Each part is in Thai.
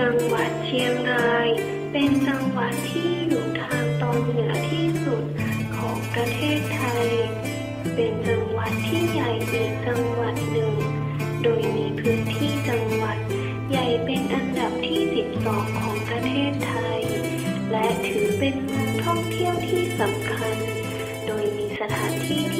จังหวัดเชียงราย เป็นจังหวัดที่อยู่ทางตอนเหนือที่สุดของประเทศไทย เป็นจังหวัดที่ใหญ่อีกจังหวัดหนึ่ง โดยมีพื้นที่จังหวัด ใหญ่เป็นอันดับที่ 12 ของประเทศไทย และถือเป็นเมืองท่องเที่ยวที่สำคัญ โดยมีสถานที่ที่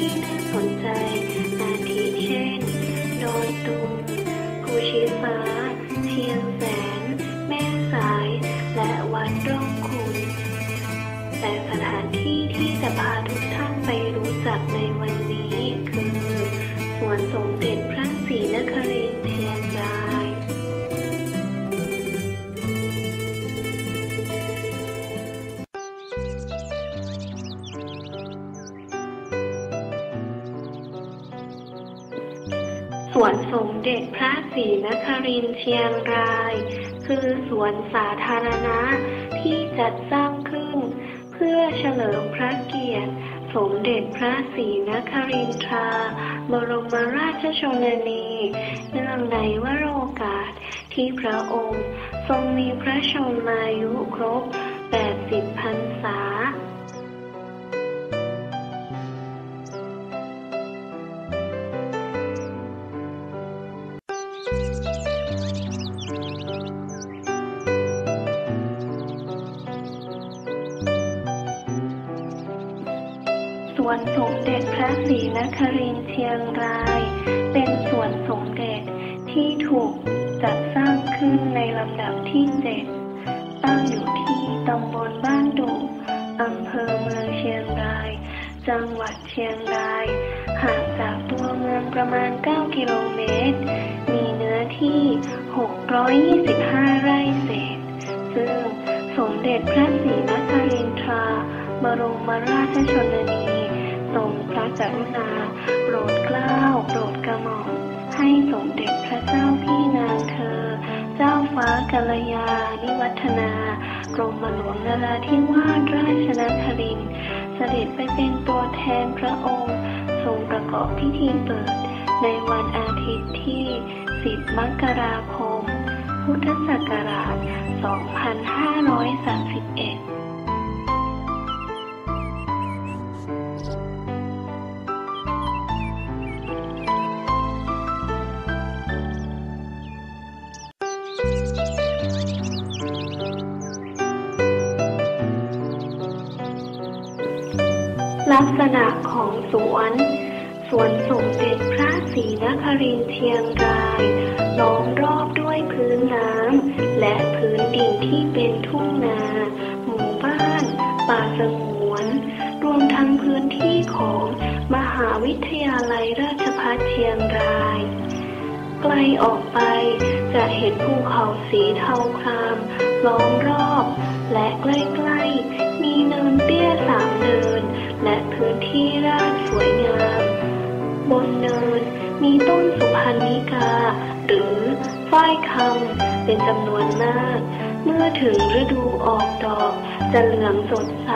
สวนสมเด็จพระศรีนครินทร์เชียงราย คือสวนสาธารณะที่จัดสร้างขึ้น เพื่อเฉลิมพระเกียรติ สมเด็จพระศรีนครินทรา บรมราชชนนีเนื่องในวโรกาสที่พระองค์ทรงมีพระชนมายุครบ 80พรรษา วนสมเด็จพระศรีนครินทร์เชียงราย เป็นสวนสมเด็จที่ถูกจัดสร้างขึ้นในลำดับที่เจ็ดตั้งอยู่ที่ตำบลบ้านดุอำเภอเมืองเชียงราย จังหวัดเชียงราย ห่างจากตัวเมืองประมาณ 9 กิโลเมตร มีเนื้อที่ 625 ไร่เศษ ซึ่งสมเด็จพระศรีนครินทราบรมราชชนนี กรุณา โปรดเกล้าโปรดกระหม่อมให้สมเด็จพระเจ้าพี่นางเธอ เจ้าฟ้ากัลยาณิวัฒนากรมหลวงนราธิวาสราชนครินทร์เสด็จไปเป็นตัวแทนพระองค์ทรงประกอบพิธีเปิด ในวันอาทิตย์ที่ 10 มกราคม พุทธศักราช 2531 ลักษณะของสวน สวนสมเด็จพระศรีนครินเชียงรายล้อมรอบด้วยพื้นน้ำและพื้นดินที่เป็นทุ่งนา หมู่บ้าน ป่าสงวน รวมทั้งพื้นที่ของมหาวิทยาลัยราชภัฏเชียงราย ไกลออกไปจะเห็นภูเขาสีเทาครามล้อมรอบ และใกล้ๆ มีเนินเตี้ยสามเนิน และพื้นที่ราบสวยงาม บนเนินมีต้นสุพรรณิกา หรือฝ้ายคำเป็นจำนวนมาก เมื่อถึงฤดูออกดอก จะเหลืองสดใส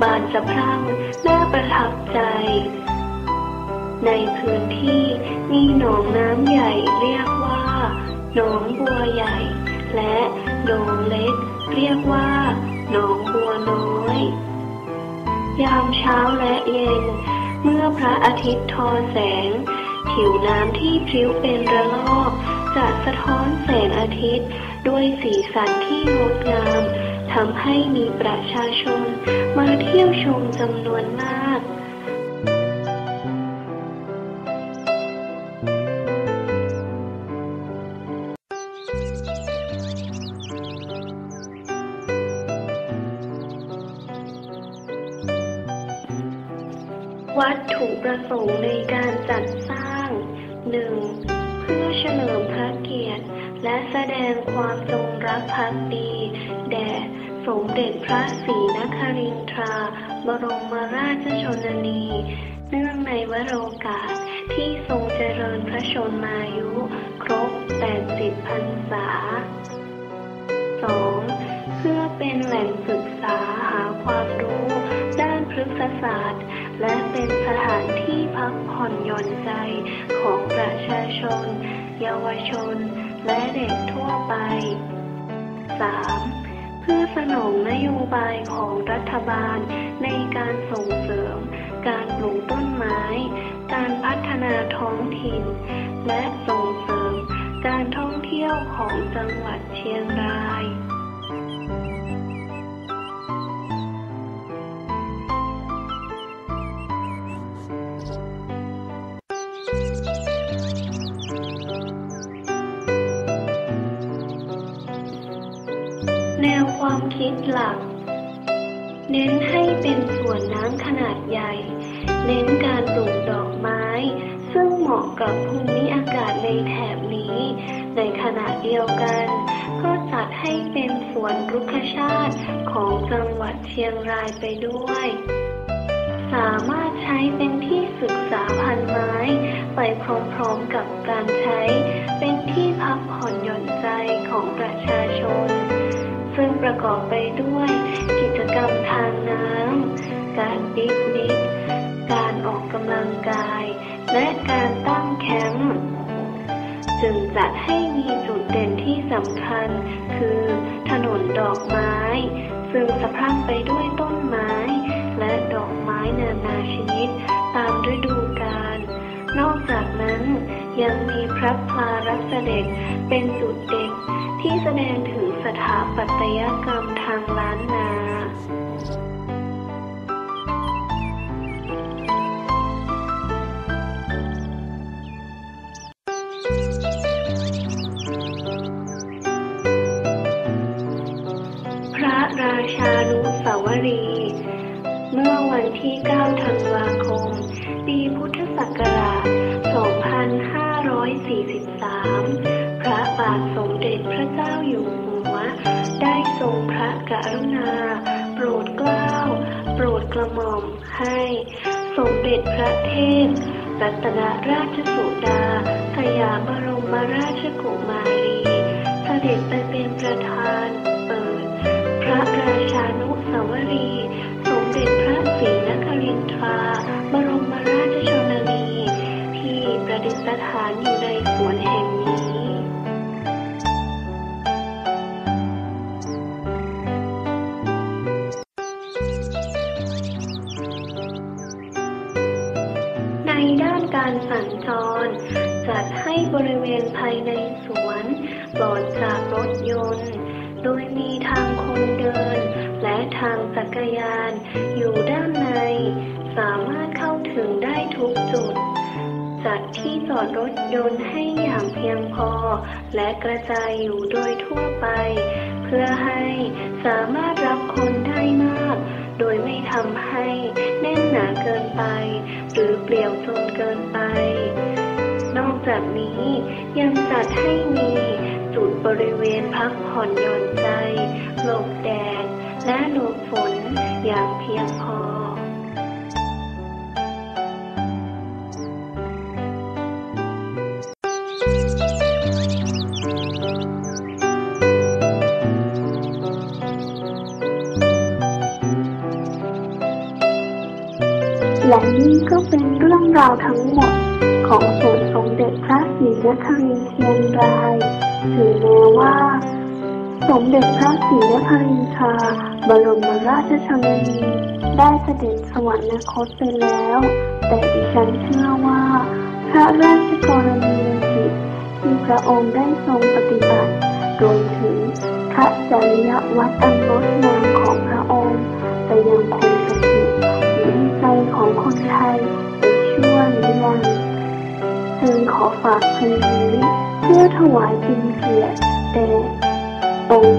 บานสะพรั่งน่าประทับใจ ในพื้นที่มีหนองน้ำใหญ่เรียกว่าหนองบัวใหญ่ และหนองเล็ก เรียกว่าหนองบัวน้อย ยามเช้าและเย็น เมื่อพระอาทิตย์ทอแสง ผิวน้ำที่พริ้วเป็นระลอก จะสะท้อนแสงอาทิตย์ ด้วยสีสันที่งดงามทำให้มีประชาชน มาเที่ยวชมจำนวนมาก วัตถุประสงค์ในการจัดสร้าง 1. เพื่อเฉลิมพระเกียรติ และแสดงความจงรักภักดีแด่สมเด็จพระศรีนครินทรา บรมราชชนนี เนื่องในวโรกาสที่ทรงเจริญพระชนมายุ ครบ 80 พรรษา 2. เพื่อเป็นแหล่งศึกษาหาความรู้ด้านพฤกษศาสตร์ เป็นสถานที่พักผ่อนหย่อนใจของประชาชน เยาวชน และเด็กทั่วไป 3. เพื่อสนองนโยบายของรัฐบาลในการส่งเสริม การปลูกต้นไม้ การพัฒนาท้องถิ่น และส่งเสริมการท่องเที่ยวของจังหวัดเชียงราย ความคิดหลัก เน้นให้เป็นสวนน้ำขนาดใหญ่ เน้นการปลูกดอกไม้ ซึ่งเหมาะกับภูมิอากาศในแถบนี้ ในขณะเดียวกัน ก็จัดให้เป็นสวนรุกขชาติของจังหวัดเชียงรายไปด้วย สามารถใช้เป็นที่ศึกษาพันไม้ ไปพร้อมๆกับการใช้ เป็นที่พักผ่อนหย่อนใจของประชาชน ประกอบไปด้วย กิจกรรมทางน้ำ การปิกนิก การออกกำลังกาย และการตั้งแคมป์จึงจัดให้มีจุดเด่นที่สำคัญ คือถนนดอกไม้ ซึ่งสะพรั่งไปด้วยต้นไม้ และดอกไม้นานาชนิด ตามฤดูกาลนอกจากนั้นยังมีพระพลารักเสด็จเป็นจุดเด่น ที่แสดงถึงสถาปัตยกรรมทางล้านนาพระราชานุสาวรี เมื่อวันที่ 9 ธันวาคม ปีพุทธศักราช 2543 บาทสมเด็จพระเจ้าอยู่หัว ได้ทรงพระกรุณา โปรดเกล้า โปรดกระหม่อมให้ สมเด็จพระเทพรัตนราชสุดา สยามบรมราชกุมารี เสด็จไปเป็นประธานเปิด พระราชานุสาวรี สมเด็จพระศรีนครินทราายในสวนปลอดจากรถยนต์ โดยมีทางคนเดิน และทางจักรยาน อยู่ด้านใน สามารถเข้าถึงได้ทุกจุด จัดที่จอดรถยนต์ให้อย่างเพียงพอ และกระจายอยู่โดยทั่วไป เพื่อให้สามารถรับคนได้มาก โดยไม่ทำให้แน่นหนาเกินไป หรือเปลี่ยวจนเกินไป นอกจากนี้ยังจัดให้มีจุดบริเวณพักผ่อนหย่อนใจหลบแดดและหลบฝนอย่างเพียงพอและนี่ก็เป็นเรื่องราวทั้งหมด ของสวนสมเด็จพระศรีนครินทร์เชียงรายถึงแม้ว่า สมเด็จพระศรีนครินทราบรมราชชนนีได้เสด็จสวรรคตไปแล้ว แต่ดิฉันเชื่อว่า พระราชกรณียกิจที่พระองค์ได้ทรงปฏิบัติรวมถึงพระจริยวัตรอันงดงามของพระองค์จะยังคงสถิตอยู่ในใจของคนไทยเป็นชั่วนิรันดร์ จึงขอฝากเพลงนี้เพื่อถวายเป็นเกียรติแด่องค์